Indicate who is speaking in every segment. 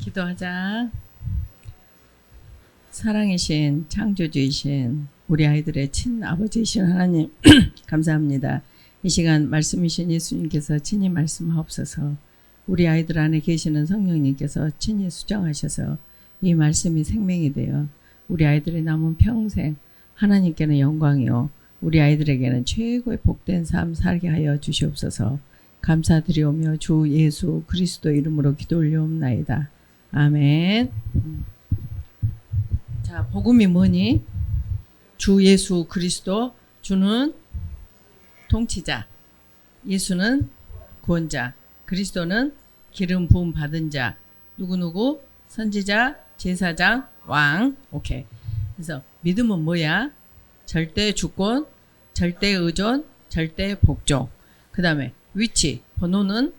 Speaker 1: 기도하자. 사랑이신 창조주이신 우리 아이들의 친아버지이신 하나님 감사합니다. 이 시간 말씀이신 예수님께서 친히 말씀하옵소서 우리 아이들 안에 계시는 성령님께서 친히 수정하셔서 이 말씀이 생명이 되어 우리 아이들의 남은 평생 하나님께는 영광이요 우리 아이들에게는 최고의 복된 삶 살게 하여 주시옵소서 감사드리오며 주 예수 그리스도 이름으로 기도 올려옵나이다. 아멘. 음. 자, 복음이 뭐니? 주 예수 그리스도 주는 통치자. 예수는 구원자. 그리스도는 기름 부음 받은 자. 누구누구? 선지자, 제사장, 왕. 오케이. 그래서 믿음은 뭐야? 절대 주권, 절대 의존, 절대 복종. 그 다음에 위치, 번호는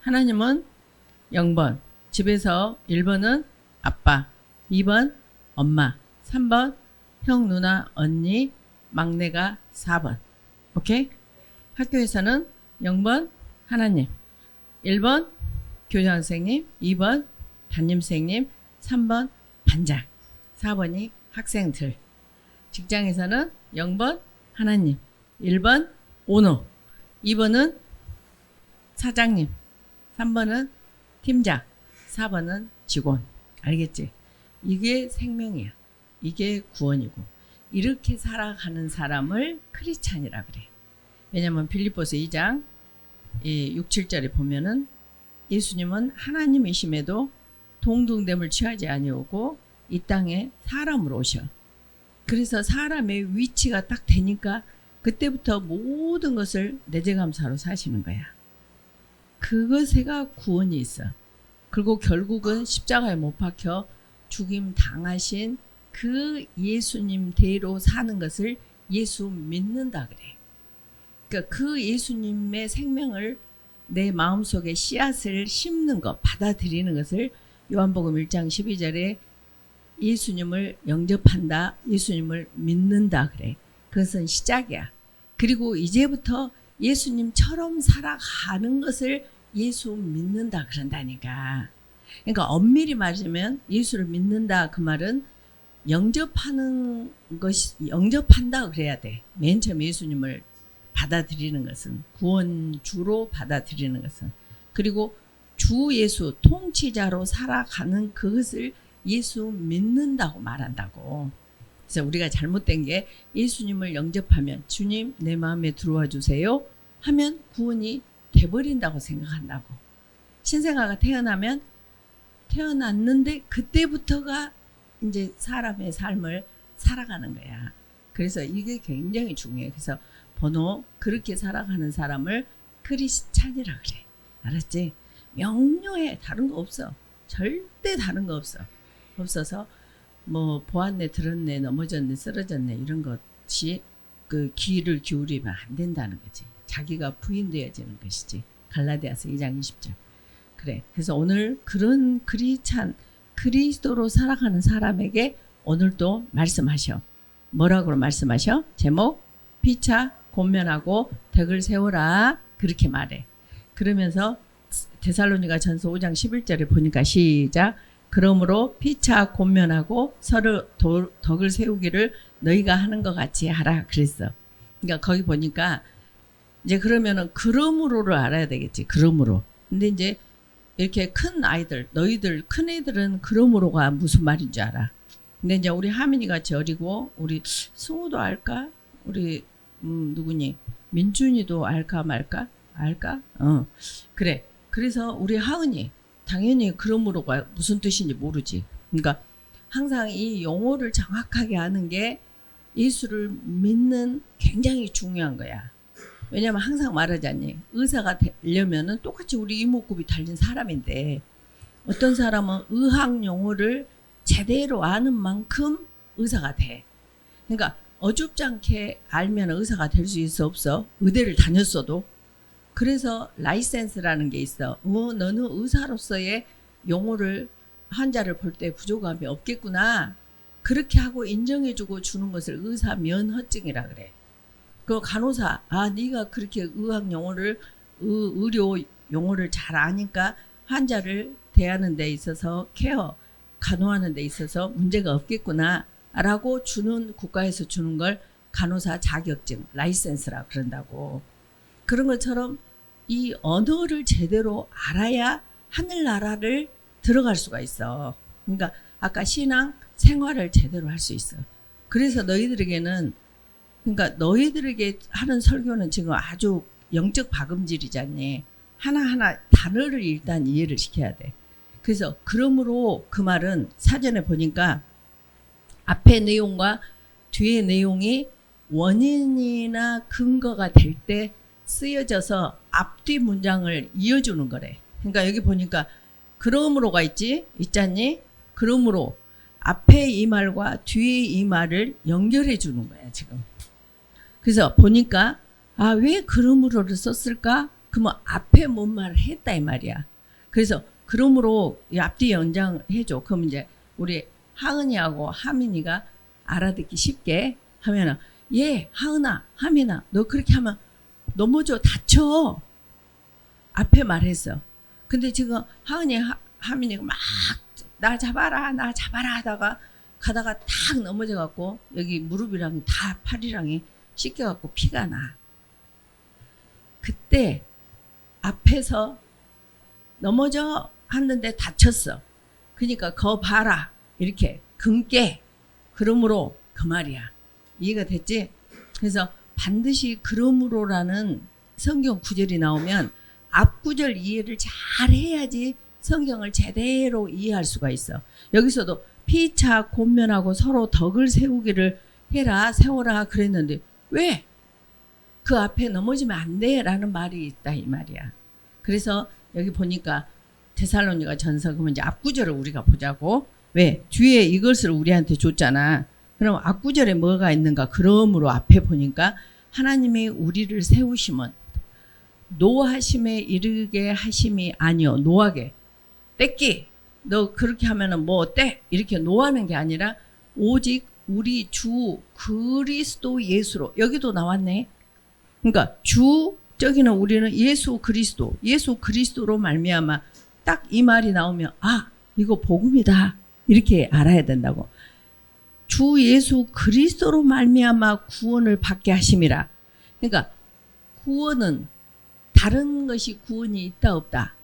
Speaker 1: 하나님은 0번, 집에서 1번은 아빠, 2번 엄마, 3번 형, 누나, 언니, 막내가 4번. 오케이? 학교에서는 0번 하나님, 1번 교장 선생님, 2번 담임 선생님, 3번 반장, 4번이 학생들. 직장에서는 0번 하나님, 1번 오너, 2번은 사장님, 3번은 팀장, 4번은 직원. 알겠지? 이게 생명이야. 이게 구원이고. 이렇게 살아가는 사람을 크리스찬이라 그래. 왜냐면 빌립보서 2장 이 6, 7절에 보면은 예수님은 하나님이심에도 동등됨을 취하지 아니오고 이 땅에 사람으로 오셔. 그래서 사람의 위치가 딱 되니까 그때부터 모든 것을 내재감사로 사시는 거야. 그것에가 구원이 있어. 그리고 결국은 십자가에 못 박혀 죽임 당하신 그 예수님 대로 사는 것을 예수 믿는다 그래. 그러니까 그 예수님의 생명을 내 마음속에 씨앗을 심는 것, 받아들이는 것을 요한복음 1장 12절에 예수님을 영접한다, 예수님을 믿는다 그래. 그것은 시작이야. 그리고 이제부터 예수님처럼 살아가는 것을 예수 믿는다 그런다니까. 그러니까 엄밀히 말하면 예수를 믿는다 그 말은 영접하는 것이 영접한다 그래야 돼. 맨 처음 예수님을 받아들이는 것은 구원주로 받아들이는 것은 그리고 주 예수 통치자로 살아가는 그것을 예수 믿는다고 말한다고. 그래서 우리가 잘못된 게 예수님을 영접하면 주님 내 마음에 들어와 주세요 하면 구원이 돼버린다고 생각한다고. 신생아가 태어나면 태어났는데 그때부터가 이제 사람의 삶을 살아가는 거야. 그래서 이게 굉장히 중요해. 그래서 번호 그렇게 살아가는 사람을 크리스찬이라 그래. 알았지? 명료해. 다른 거 없어. 절대 다른 거 없어. 없어서 뭐 보았네, 들었네, 넘어졌네, 쓰러졌네 이런 것이 그 귀를 기울이면 안 된다는 거지. 자기가 부인되어지는 것이지. 갈라디아서 2장 20절. 그래. 그래서 오늘 그런 크리찬 그리스도로 살아가는 사람에게 오늘도 말씀하셔. 뭐라고 말씀하셔? 제목 피차 권면하고 덕을 세워라 그렇게 말해. 그러면서 데살로니가 전서 5장 11절에 보니까 시작 그러므로 피차 권면하고 서로 도, 덕을 세우기를 너희가 하는 것 같이 하라 그랬어. 그러니까 거기 보니까 이제 그러면은 그러므로를 알아야 되겠지. 그러므로. 근데 이제 이렇게 큰 아이들, 너희들 큰 애들은 그러므로가 무슨 말인 줄 알아. 근데 이제 우리 하민이 같이 어리고 우리 승우도 알까? 우리 음 누구니? 민준이도 알까 말까? 알까? 어. 그래. 그래서 우리 하은이 당연히 그러므로가 무슨 뜻인지 모르지. 그러니까 항상 이 용어를 정확하게 아는 게 예수를 믿는 굉장히 중요한 거야. 왜냐면 항상 말하지 않니? 의사가 되려면은 똑같이 우리 이목구비 달린 사람인데 어떤 사람은 의학 용어를 제대로 아는 만큼 의사가 돼. 그러니까 어줍지 않게 알면 의사가 될 수 있어 없어? 의대를 다녔어도. 그래서 라이센스라는 게 있어. 어, 너는 의사로서의 용어를 환자를 볼 때 부족함이 없겠구나. 그렇게 하고 인정해주고 주는 것을 의사 면허증이라 그래. 그 간호사 아 네가 그렇게 의학 용어를 의, 의료 용어를 잘 아니까 환자를 대하는 데 있어서 케어, 간호하는 데 있어서 문제가 없겠구나라고 주는 국가에서 주는 걸 간호사 자격증, 라이센스라 그런다고. 그런 것처럼 이 언어를 제대로 알아야 하늘나라를 들어갈 수가 있어. 그러니까 아까 신앙 생활을 제대로 할 수 있어. 그래서 너희들에게는 그러니까 너희들에게 하는 설교는 지금 아주 영적 박음질이잖니. 하나하나 단어를 일단 이해를 시켜야 돼. 그래서 그러므로 그 말은 사전에 보니까 앞에 내용과 뒤에 내용이 원인이나 근거가 될 때 쓰여져서 앞뒤 문장을 이어주는 거래. 그러니까 여기 보니까 그러므로가 있지, 있잖니? 그러므로 앞에 이 말과 뒤에 이 말을 연결해 주는 거야, 지금. 그래서 보니까 아, 왜 그러므로를 썼을까? 그러면 앞에 뭔 말을 했다 이 말이야. 그래서 그러므로 이 앞뒤 연장 해줘. 그럼 이제 우리 하은이하고 하민이가 알아듣기 쉽게 하면은 예, 하은아, 하민아, 너 그렇게 하면 넘어져 다쳐. 앞에 말했어. 근데 지금 하은이, 하, 하민이가 막 나 잡아라, 나 잡아라 하다가 가다가 탁 넘어져 갖고 여기 무릎이랑 다 팔이랑이 씻겨 갖고 피가 나. 그때 앞에서 넘어져 했는데 다쳤어. 그러니까 거 봐라. 이렇게 금깨. 그러므로 그 말이야. 이해가 됐지? 그래서 반드시 그러므로라는 성경 구절이 나오면 앞 구절 이해를 잘 해야지 성경을 제대로 이해할 수가 있어. 여기서도 피차 곤면하고 서로 덕을 세우기를 해라 세워라 그랬는데 왜? 그 앞에 넘어지면 안 돼 라는 말이 있다 이 말이야. 그래서 여기 보니까 데살로니가 전서 그러면 이제 앞구절을 우리가 보자고. 왜? 뒤에 이것을 우리한테 줬잖아. 그럼 앞구절에 뭐가 있는가? 그러므로 앞에 보니까 하나님이 우리를 세우심은 노하심에 이르게 하심이 아니요 노하게 뺏기 너 그렇게 하면은 뭐 어때? 이렇게 노하는 게 아니라 오직 우리 주 그리스도 예수로 여기도 나왔네. 그러니까 주 저기는 우리는 예수 그리스도 예수 그리스도로 말미암아 딱 이 말이 나오면 아 이거 복음이다 이렇게 알아야 된다고. 주 예수 그리스도로 말미암아 구원을 받게 하심이라. 그러니까 구원은 다른 것이 구원이 있다 없다.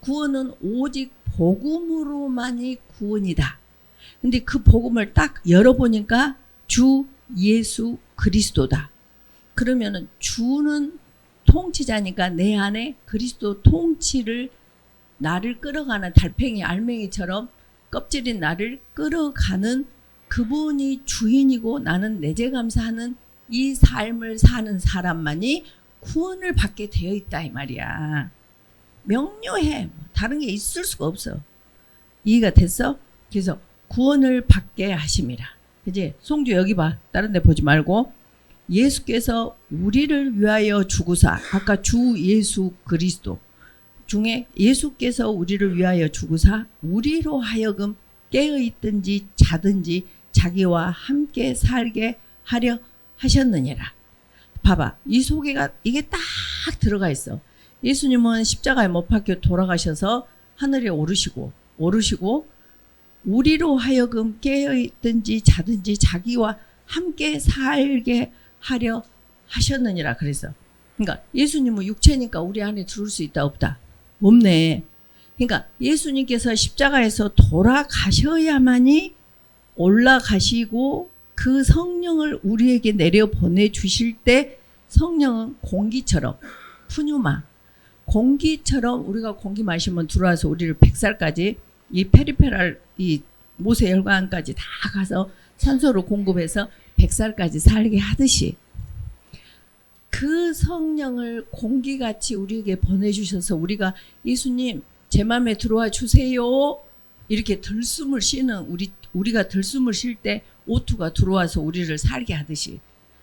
Speaker 1: 구원은 오직 복음으로만이 구원이다. 근데 그 복음을 딱 열어보니까 주 예수 그리스도다. 그러면은 주는 통치자니까 내 안에 그리스도 통치를 나를 끌어가는 달팽이 알맹이처럼 껍질인 나를 끌어가는 그분이 주인이고 나는 내재 감사하는 이 삶을 사는 사람만이 구원을 받게 되어 있다 이 말이야. 명료해. 다른 게 있을 수가 없어. 이해가 됐어? 그래서 구원을 받게 하심이라. 그지? 송주 여기 봐. 다른 데 보지 말고 예수께서 우리를 위하여 죽으사 아까 주 예수 그리스도 중에 예수께서 우리를 위하여 죽으사 우리로 하여금 깨어 있든지 자든지 자기와 함께 살게 하려 하셨느니라. 봐봐. 이 소개가 이게 딱 들어가 있어. 예수님은 십자가에 못 박혀 돌아가셔서 하늘에 오르시고 오르시고 우리로 하여금 깨어 있든지 자든지 자기와 함께 살게 하려 하셨느니라 그래서. 그러니까 예수님은 육체니까 우리 안에 들어올 수 있다 없다? 없네. 그러니까 예수님께서 십자가에서 돌아가셔야만이 올라가시고 그 성령을 우리에게 내려 보내 주실 때 성령은 공기처럼 푸뉴마 공기처럼 우리가 공기 마시면 들어와서 우리를 100살까지 이 페리페랄 이 모세 혈관까지 다 가서 산소를 공급해서 100살까지 살게 하듯이 그 성령을 공기같이 우리에게 보내주셔서 우리가 예수님 제 마음에 들어와 주세요. 이렇게 들숨을 쉬는 우리 우리가 들숨을 쉴 때 O2가 들어와서 우리를 살게 하듯이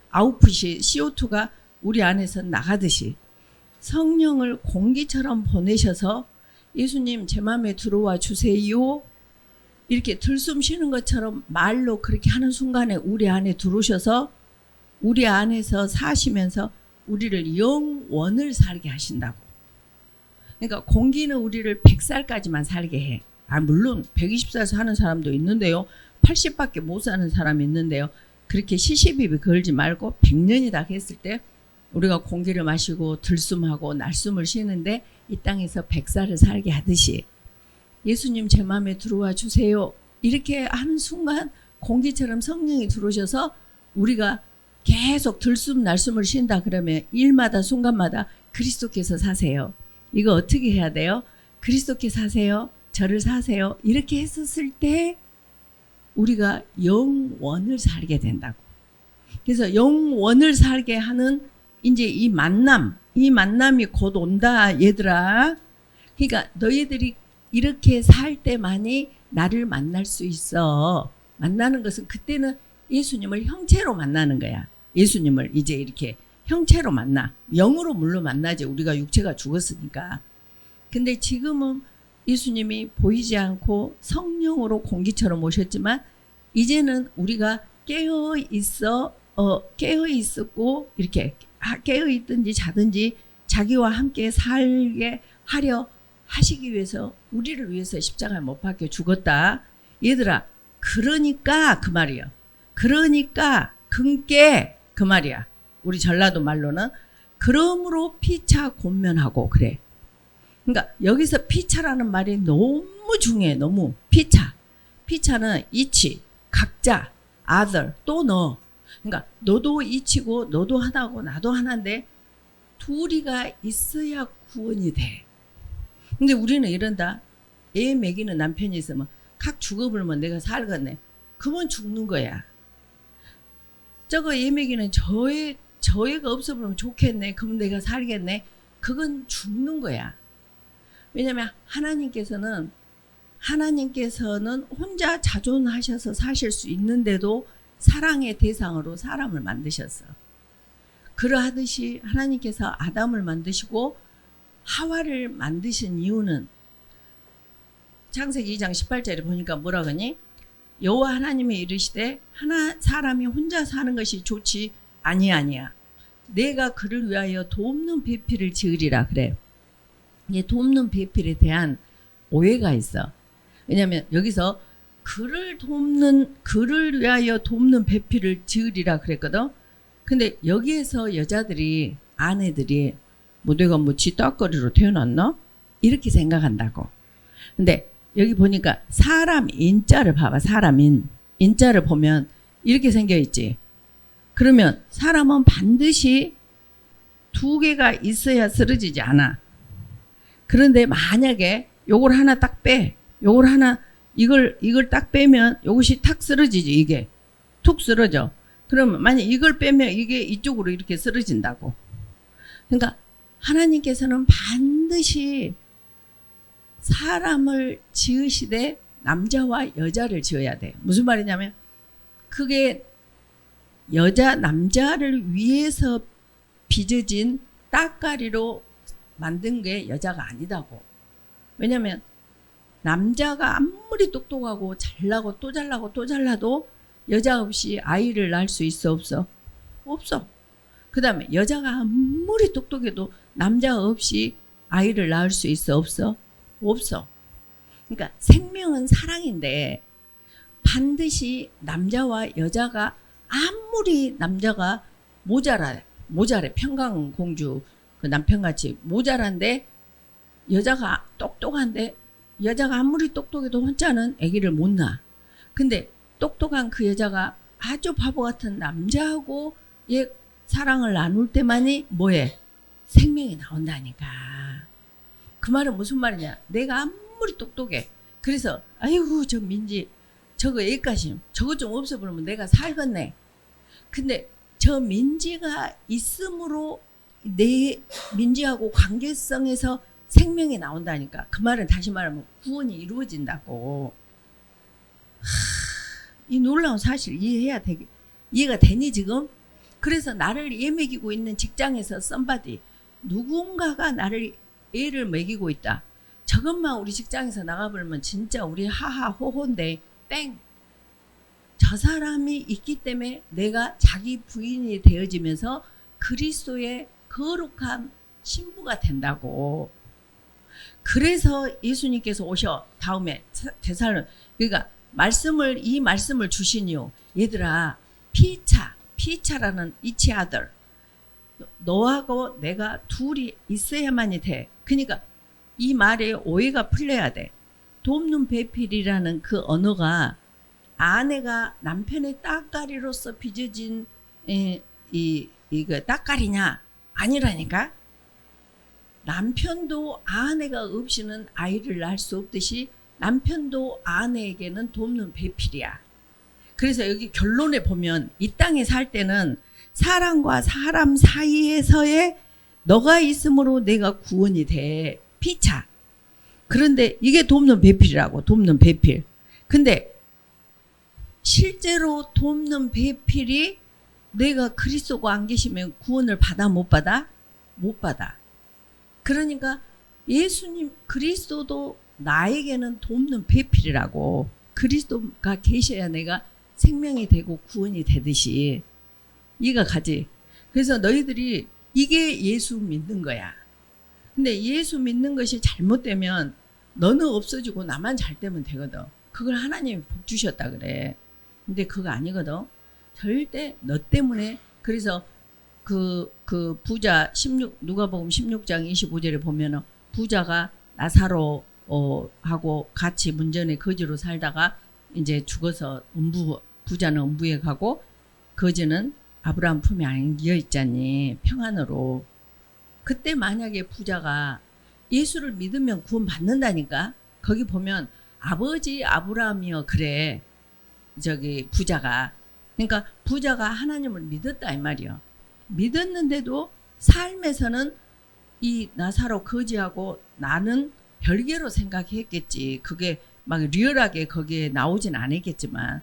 Speaker 1: 아웃풋이 CO2가 우리 안에서 나가듯이 성령을 공기처럼 보내셔서 예수님 제 마음에 들어와 주세요. 이렇게 들숨 쉬는 것처럼 말로 그렇게 하는 순간에 우리 안에 들어오셔서 우리 안에서 사시면서 우리를 영원을 살게 하신다고. 그러니까 공기는 우리를 100살까지만 살게 해. 아 물론 120살 사는 사람도 있는데요. 80밖에 못 사는 사람이 있는데요. 그렇게 시시비비 걸지 말고 100년이 다 했을 때 우리가 공기를 마시고 들숨하고 날숨을 쉬는데 이 땅에서 100살을 살게 하듯이 예수님 제 마음에 들어와 주세요. 이렇게 하는 순간 공기처럼 성령이 들어오셔서 우리가 계속 들숨 날숨을 쉰다 그러면 일마다 순간마다 그리스도께서 사세요. 이거 어떻게 해야 돼요? 그리스도께 사세요. 저를 사세요. 이렇게 했었을 때 우리가 영원을 살게 된다고. 그래서 영원을 살게 하는 이제 이 만남, 이 만남이 곧 온다, 얘들아. 그러니까 너희들이 이렇게 살 때만이 나를 만날 수 있어. 만나는 것은 그때는 예수님을 형체로 만나는 거야. 예수님을 이제 이렇게 형체로 만나. 영으로 물론 만나지. 우리가 육체가 죽었으니까. 근데 지금은 예수님이 보이지 않고 성령으로 공기처럼 오셨지만 이제는 우리가 깨어 있어 어 깨어 있었고 이렇게 아, 깨어 있든지 자든지 자기와 함께 살게 하려 하시기 위해서 우리를 위해서 십자가에 못 박혀 죽었다. 얘들아 그러니까 그 말이야. 그러니까 금께 그 말이야. 우리 전라도 말로는 그러므로 피차 곤면하고 그래. 그러니까 여기서 피차라는 말이 너무 중요해. 너무 피차. 피차는 이치, 각자, other, 또 너. 그러니까 너도 이치고 너도 하나고 나도 하나인데 둘이가 있어야 구원이 돼. 근데 우리는 이런다. 애 먹이는 남편이 있으면 각 죽어버리면 내가 살겠네. 그건 죽는 거야. 저거 애 먹이는 저애 저애가 없어버리면 좋겠네. 그럼 내가 살겠네. 그건 죽는 거야. 왜냐면 하나님께서는 하나님께서는 혼자 자존하셔서 사실 수 있는데도 사랑의 대상으로 사람을 만드셨어. 그러하듯이 하나님께서 아담을 만드시고 하와를 만드신 이유는 창세기 2장 18절에 보니까 뭐라 그러니? 여호와 하나님이 이르시되 하나 사람이 혼자 사는 것이 좋지 아니 아니야. 내가 그를 위하여 돕는 배필을 지으리라 그래. 이 돕는 배필에 대한 오해가 있어. 왜냐하면 여기서 그를 돕는 그를 위하여 돕는 배필을 지으리라 그랬거든. 근데 여기에서 여자들이 아내들이 뭐 내가 뭐 쥐따거리로 태어났나? 이렇게 생각한다고. 근데 여기 보니까 사람 인자를 봐봐. 사람인 인자를 보면 이렇게 생겨 있지. 그러면 사람은 반드시 두 개가 있어야 쓰러지지 않아. 그런데 만약에 요걸 하나 딱 빼. 요걸 하나 이걸 이걸 딱 빼면 요것이 탁 쓰러지지 이게. 툭 쓰러져. 그러면 만약 이걸 빼면 이게 이쪽으로 이렇게 쓰러진다고. 그러니까 하나님께서는 반드시 사람을 지으시되 남자와 여자를 지어야 돼. 무슨 말이냐면 그게 여자 남자를 위해서 빚어진 따까리로 만든 게 여자가 아니다고. 왜냐면 남자가 아무리 똑똑하고 잘나고 또 잘나고 또 잘나도 여자 없이 아이를 낳을 수 있어 없어? 없어. 그 다음에 여자가 아무리 똑똑해도 남자 없이 아이를 낳을 수 있어 없어? 없어. 그러니까 생명은 사랑인데 반드시 남자와 여자가 아무리 남자가 모자라 모자래 평강 공주 그 남편같이 모자란데 여자가 똑똑한데 여자가 아무리 똑똑해도 혼자는 아기를 못 낳아. 근데 똑똑한 그 여자가 아주 바보 같은 남자하고 얘 사랑을 나눌 때만이 뭐해? 생명이 나온다니까. 그 말은 무슨 말이냐? 내가 아무리 똑똑해. 그래서 아이고 저 민지 저거 애까지 저거 좀 없어버리면 내가 살겠네. 근데 저 민지가 있음으로 내 민지하고 관계성에서 생명이 나온다니까. 그 말은 다시 말하면 구원이 이루어진다고. 하, 이 놀라운 사실 이해해야 되게 이해가 되니 지금? 그래서 나를 애 먹이고 있는 직장에서 썸바디 누군가가 나를 애를 먹이고 있다. 저것만 우리 직장에서 나가버리면 진짜 우리 하하 호호인데 땡. 저 사람이 있기 때문에 내가 자기 부인이 되어지면서 그리스도의 거룩한 신부가 된다고. 그래서 예수님께서 오셔 다음에 대살 그러니까 말씀을 이 말씀을 주시니요. 얘들아 피차 피차라는 이치 아들 너하고 내가 둘이 있어야만이 돼. 그러니까 이 말에 오해가 풀려야 돼. 돕는 배필이라는 그 언어가 아내가 남편의 따까리로서 빚어진 에, 이 이거 따까리냐 아니라니까. 남편도 아내가 없이는 아이를 낳을 수 없듯이 남편도 아내에게는 돕는 배필이야. 그래서 여기 결론에 보면 이 땅에 살 때는 사람과 사람 사이에서의 너가 있으므로 내가 구원이 돼. 피차. 그런데 이게 돕는 배필이라고, 돕는 배필. 근데 실제로 돕는 배필이 내가 그리스도가 안 계시면 구원을 받아 못 받아? 못 받아. 그러니까 예수님 그리스도도 나에게는 돕는 배필이라고 그리스도가 계셔야 내가 생명이 되고 구원이 되듯이 이가 가지. 그래서 너희들이 이게 예수 믿는 거야. 근데 예수 믿는 것이 잘못되면 너는 없어지고 나만 잘 되면 되거든. 그걸 하나님이 복 주셨다 그래. 근데 그거 아니거든. 절대 너 때문에 그래서 그, 그 부자 16, 누가복음 16장 25절에 보면은 부자가 나사로 어, 하고 같이 문전에 거지로 살다가 이제 죽어서 음부, 부자는 음부에 가고 거지는 아브라함 품에 안겨 있잖니 평안으로. 그때 만약에 부자가 예수를 믿으면 구원 받는다니까? 거기 보면 아버지 아브라함이여 그래. 저기 부자가. 그러니까 부자가 하나님을 믿었다 이 말이요 믿었는데도 삶에서는 이 나사로 거지하고 나는 별개로 생각했겠지. 그게 막 리얼하게 거기에 나오진 않았겠지만.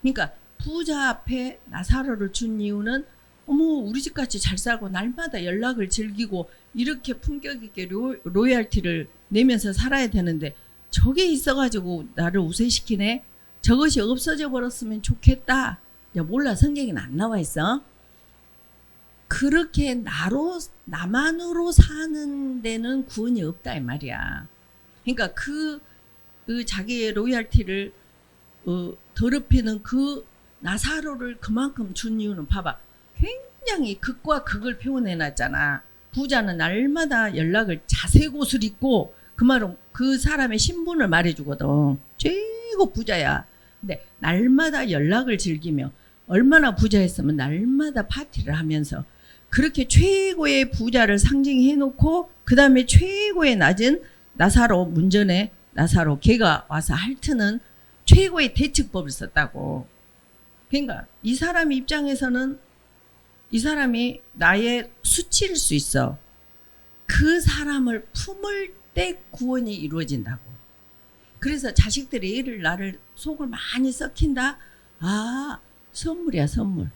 Speaker 1: 그러니까 부자 앞에 나사로를 준 이유는 어머 우리 집같이 잘 살고 날마다 연락을 즐기고 이렇게 품격 있게 로, 로얄티를 내면서 살아야 되는데 저게 있어가지고 나를 우세시키네? 저것이 없어져 버렸으면 좋겠다. 야 몰라. 성경에는 안 나와 있어 그렇게 나로 나만으로 사는 데는 구원이 없다 이 말이야 그러니까 그, 그 자기의 로얄티를 어, 더럽히는 그 나사로를 그만큼 준 이유는 봐봐. 굉장히 극과 극을 표현해 놨잖아. 부자는 날마다 연락을 자세곳을 입고 그 말은 그 사람의 신분을 말해 주거든. 최고 부자야. 근데 날마다 연락을 즐기며 얼마나 부자였으면 날마다 파티를 하면서 그렇게 최고의 부자를 상징해 놓고 그 다음에 최고의 낮은 나사로 문전에 나사로 걔가 와서 핥트는 최고의 대책법을 썼다고. 그러니까 이 사람 입장에서는 이 사람이 나의 수치일 수 있어. 그 사람을 품을 때 구원이 이루어진다고. 그래서 자식들이 이를 나를 속을 많이 썩힌다. 아, 선물이야, 선물.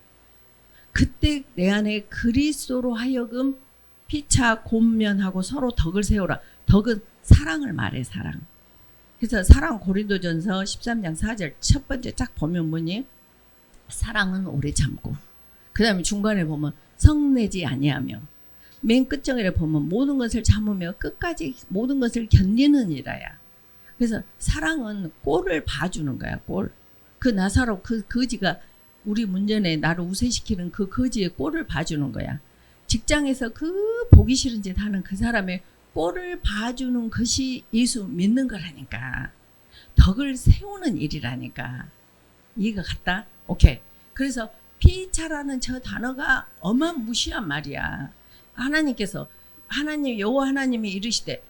Speaker 1: 그때 내 안에 그리스도로 하여금 피차 곤면하고 서로 덕을 세우라. 덕은 사랑을 말해, 사랑. 그래서 사랑 고린도전서 13장 4절 첫 번째 쫙 보면 뭐니? 사랑은 오래 참고 그 다음에 중간에 보면 성내지 아니하며 맨 끝정에 보면 모든 것을 참으며 끝까지 모든 것을 견디는 이라야 그래서 사랑은 꼴을 봐주는 거야 꼴 그 나사로 그 거지가 우리 문전에 나를 우세시키는 그 거지의 꼴을 봐주는 거야 직장에서 그 보기 싫은 짓 하는 그 사람의 꼴을 봐주는 것이 예수 믿는 거라니까 덕을 세우는 일이라니까 이해가 갔다? 오케이. 그래서 피차라는 저 단어가 어마무시한 말이야. 하나님께서 하나님 여호와 하나님이 이르시되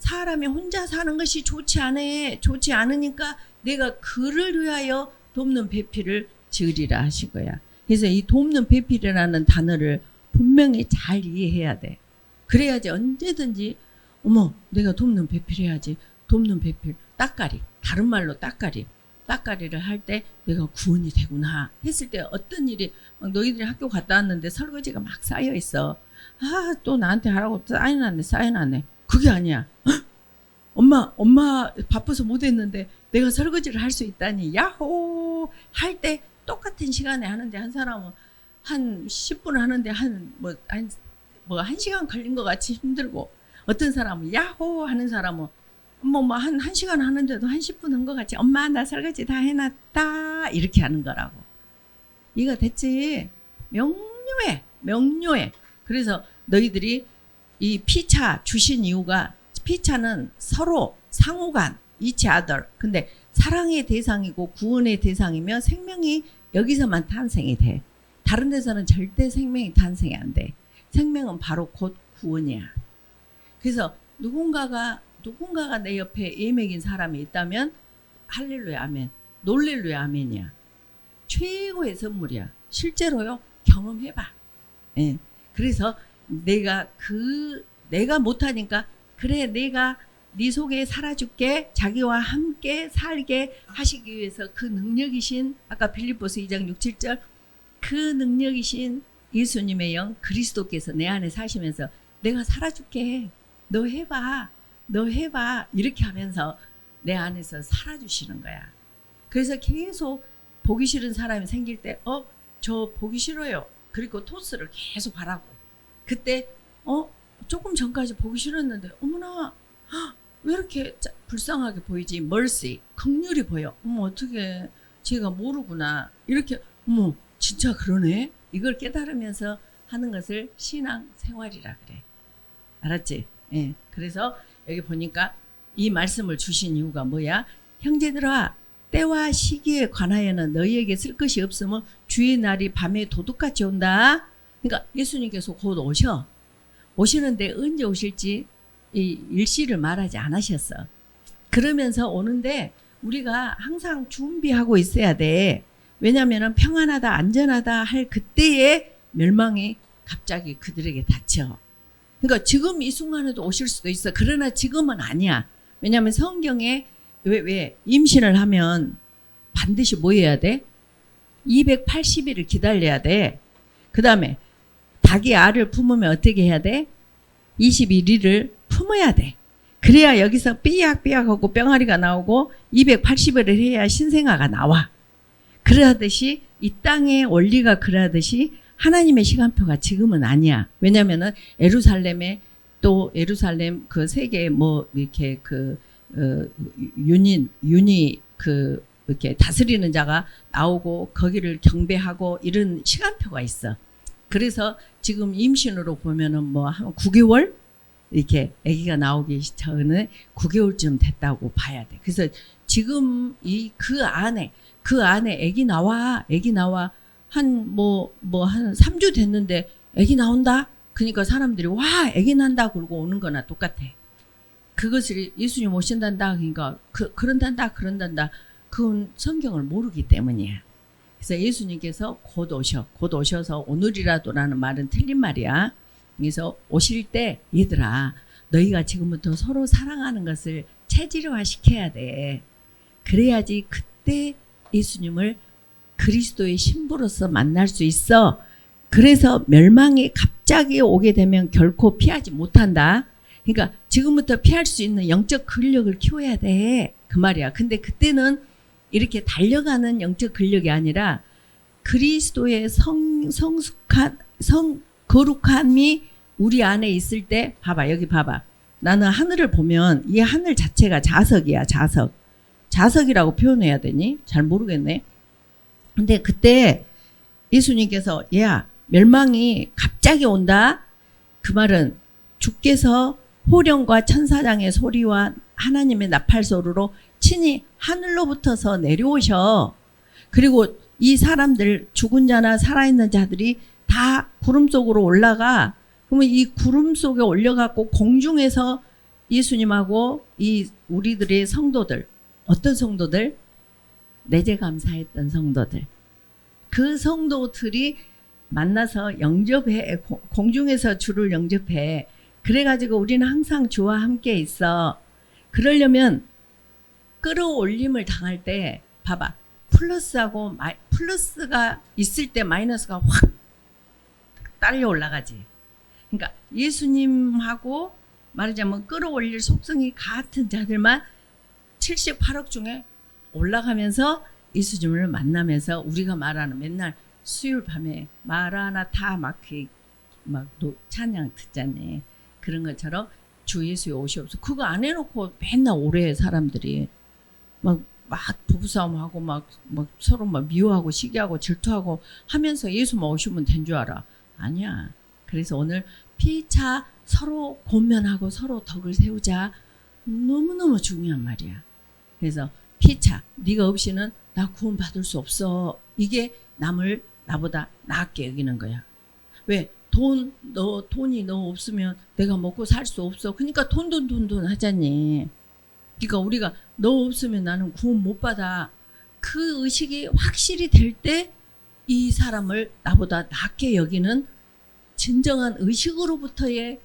Speaker 1: 사람이 혼자 사는 것이 좋지 않아 좋지 않으니까 내가 그를 위하여 돕는 배필을 지으리라 하신 거야. 그래서 이 돕는 배필이라는 단어를 분명히 잘 이해해야 돼. 그래야지 언제든지 어머 내가 돕는 배필 해야지. 돕는 배필 따까리. 다른 말로 따까리. 따까리를 할 때 내가 구원이 되구나 했을 때 어떤 일이 막 너희들이 학교 갔다 왔는데 설거지가 막 쌓여 있어. 아 또 나한테 하라고 쌓여놨네 쌓여놨네. 그게 아니야. 헉! 엄마 엄마 바빠서 못했는데 내가 설거지를 할 수 있다니. 야호! 할 때 똑같은 시간에 하는데 한 사람은 한 10분 하는데 한 뭐 한 뭐 한 시간 걸린 것 같이 힘들고 어떤 사람은 야호 하는 사람은 뭐한 한 시간 하는데도 한 10분 한 것 같이 엄마 나 설거지 다 해놨다 이렇게 하는 거라고. 이거 됐지? 명료해 명료해. 그래서 너희들이 이 피차 주신 이유가 피차는 서로 상호간 each other. 근데 사랑의 대상이고 구원의 대상이며 생명이 여기서만 탄생이 돼. 다른 데서는 절대 생명이 탄생이 안 돼. 생명은 바로 곧 구원이야. 그래서 누군가가 누군가가 내 옆에 예맥인 사람이 있다면 할렐루야 아멘. 놀렐루야 아멘이야. 최고의 선물이야. 실제로요 경험해 봐. 예. 그래서 내가 그 내가 못하니까 그래 내가 네 속에 살아줄게 자기와 함께 살게 하시기 위해서 그 능력이신 아까 빌립보서 2장 6, 7절 그 능력이신 예수님의 영 그리스도께서 내 안에 사시면서 내가 살아줄게 너 해봐 너 해봐 이렇게 하면서 내 안에서 살아주시는 거야. 그래서 계속 보기 싫은 사람이 생길 때 어 저 보기 싫어요. 그리고 토스를 계속 하라고. 그때 어 조금 전까지 보기 싫었는데 어머나 헉, 왜 이렇게 짜- 불쌍하게 보이지? mercy 긍휼이 보여. 어머 어떻게 제가 모르구나. 이렇게 어머 진짜 그러네? 이걸 깨달으면서 하는 것을 신앙 생활이라 그래. 알았지? 예. 그래서 여기 보니까 이 말씀을 주신 이유가 뭐야? 형제들아 때와 시기에 관하여는 너희에게 쓸 것이 없으면 주의 날이 밤에 도둑같이 온다. 그러니까 예수님께서 곧 오셔. 오시는데 언제 오실지 이 일시를 말하지 않으셨어. 그러면서 오는데 우리가 항상 준비하고 있어야 돼. 왜냐하면 평안하다, 안전하다 할 그때의 멸망이 갑자기 그들에게 닥쳐. 그러니까 지금 이 순간에도 오실 수도 있어. 그러나 지금은 아니야. 왜냐하면 성경에 왜, 왜 임신을 하면 반드시 뭐 해야 돼? 280일을 기다려야 돼. 그 다음에 닭이 알을 품으면 어떻게 해야 돼? 21일을 품어야 돼. 그래야 여기서 삐약삐약하고 뿅아리가 나오고 280일을 해야 신생아가 나와. 그러듯이 이 땅의 원리가 그러듯이 하나님의 시간표가 지금은 아니야. 왜냐면은 에루살렘에 또 에루살렘 그 세계 뭐 이렇게 그 어, 윤인 윤이 그 이렇게 다스리는 자가 나오고 거기를 경배하고 이런 시간표가 있어. 그래서 지금 임신으로 보면은 뭐 한 9개월 이렇게 아기가 나오기 전에 9개월쯤 됐다고 봐야 돼. 그래서 지금 이 그 안에 그 안에 아기 나와 아기 나와 한 뭐 뭐 한 3주 됐는데 아기 나온다. 그러니까 사람들이 와 아기 난다 그러고 오는 거나 똑같아. 그것을 예수님 오신단다 그러니까 그 그런단다 그런단다 그건 성경을 모르기 때문이야. 그래서 예수님께서 곧 오셔 곧 오셔서 오늘이라도라는 말은 틀린 말이야. 그래서 오실 때 얘들아 너희가 지금부터 서로 사랑하는 것을 체질화 시켜야 돼. 그래야지 그때 예수님을 그리스도의 신부로서 만날 수 있어. 그래서 멸망이 갑자기 오게 되면 결코 피하지 못한다. 그러니까 지금부터 피할 수 있는 영적 근력을 키워야 돼. 그 말이야. 근데 그때는 이렇게 달려가는 영적 근력이 아니라 그리스도의 성, 성숙한, 성, 거룩함이 우리 안에 있을 때, 봐봐, 여기 봐봐. 나는 하늘을 보면 이 하늘 자체가 자석이야, 자석. 자석이라고 표현해야 되니? 잘 모르겠네. 근데 그때 예수님께서, 야, 멸망이 갑자기 온다? 그 말은 주께서 호령과 천사장의 소리와 하나님의 나팔소리로 친히 하늘로부터서 내려오셔. 그리고 이 사람들 죽은 자나 살아있는 자들이 다 구름 속으로 올라가. 그러면 이 구름 속에 올려갖고 공중에서 예수님하고 이 우리들의 성도들 어떤 성도들? 내재 감사했던 성도들. 그 성도들이 만나서 영접해 고- 공중에서 주를 영접해. 그래가지고 우리는 항상 주와 함께 있어. 그러려면 끌어올림을 당할 때 봐봐. 플러스하고 마, 플러스가 있을 때 마이너스가 확 딸려 올라가지. 그러니까 예수님하고 말하자면 끌어올릴 속성이 같은 자들만 78억 중에 올라가면서 예수님을 만나면서 우리가 말하는 맨날 수요일 밤에 마라나타 막그 막 노- 찬양 듣잖니 그런 것처럼 주 예수의 옷이 없어. 그거 안 해놓고 맨날 오래 해 사람들이 막 막 부부싸움하고 막, 막 서로 막 미워하고 시기하고 질투하고 하면서 예수만 오시면 된 줄 알아. 아니야. 그래서 오늘 피차 서로 권면하고 서로 덕을 세우자. 너무너무 중요한 말이야. 그래서 피차 네가 없이는 나 구원 받을 수 없어. 이게 남을 나보다 낫게 여기는 거야. 왜? 돈, 너, 돈이 너 없으면 내가 먹고 살 수 없어. 그러니까 돈, 돈, 돈, 돈 하잖니. 그러니까 우리가 너 없으면 나는 구원 못 받아. 그 의식이 확실히 될 때 이 사람을 나보다 낫게 여기는 진정한 의식으로부터의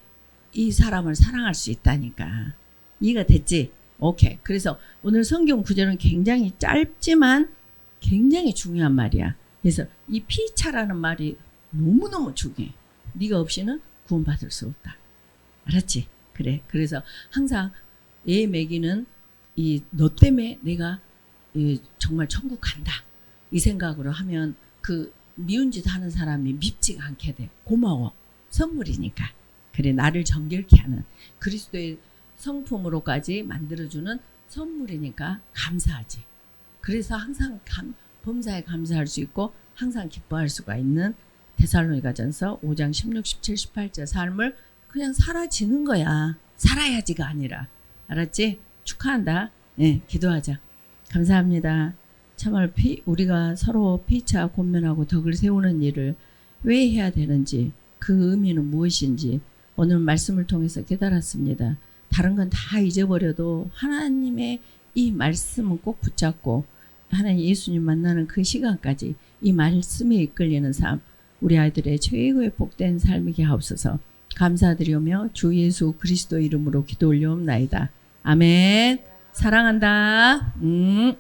Speaker 1: 이 사람을 사랑할 수 있다니까. 이해가 됐지? 오케이. 그래서 오늘 성경 구절은 굉장히 짧지만 굉장히 중요한 말이야. 그래서 이 피차라는 말이 너무너무 중요해. 네가 없이는 구원받을 수 없다. 알았지? 그래. 그래서 항상 애 먹이는 이 너 때문에 내가 이 정말 천국 간다. 이 생각으로 하면 그 미운 짓 하는 사람이 밉지가 않게 돼. 고마워. 선물이니까. 그래 나를 정결케 하는 그리스도의 성품으로까지 만들어주는 선물이니까 감사하지. 그래서 항상 감, 범사에 감사할 수 있고 항상 기뻐할 수가 있는 데살로니가전서 5장 16, 17, 18절 삶을 그냥 살아지는 거야. 살아야지가 아니라. 알았지? 축하한다. 네, 기도하자. 감사합니다. 참말 피, 우리가 서로 피차 권면하고 덕을 세우는 일을 왜 해야 되는지 그 의미는 무엇인지 오늘 말씀을 통해서 깨달았습니다. 다른 건 다 잊어버려도 하나님의 이 말씀은 꼭 붙잡고 하나님 예수님 만나는 그 시간까지 이 말씀에 이끌리는 삶 우리 아이들의 최고의 복된 삶이게 하옵소서 감사드리오며 주 예수 그리스도 이름으로 기도 올려옵나이다. 아멘 사랑한다. 음.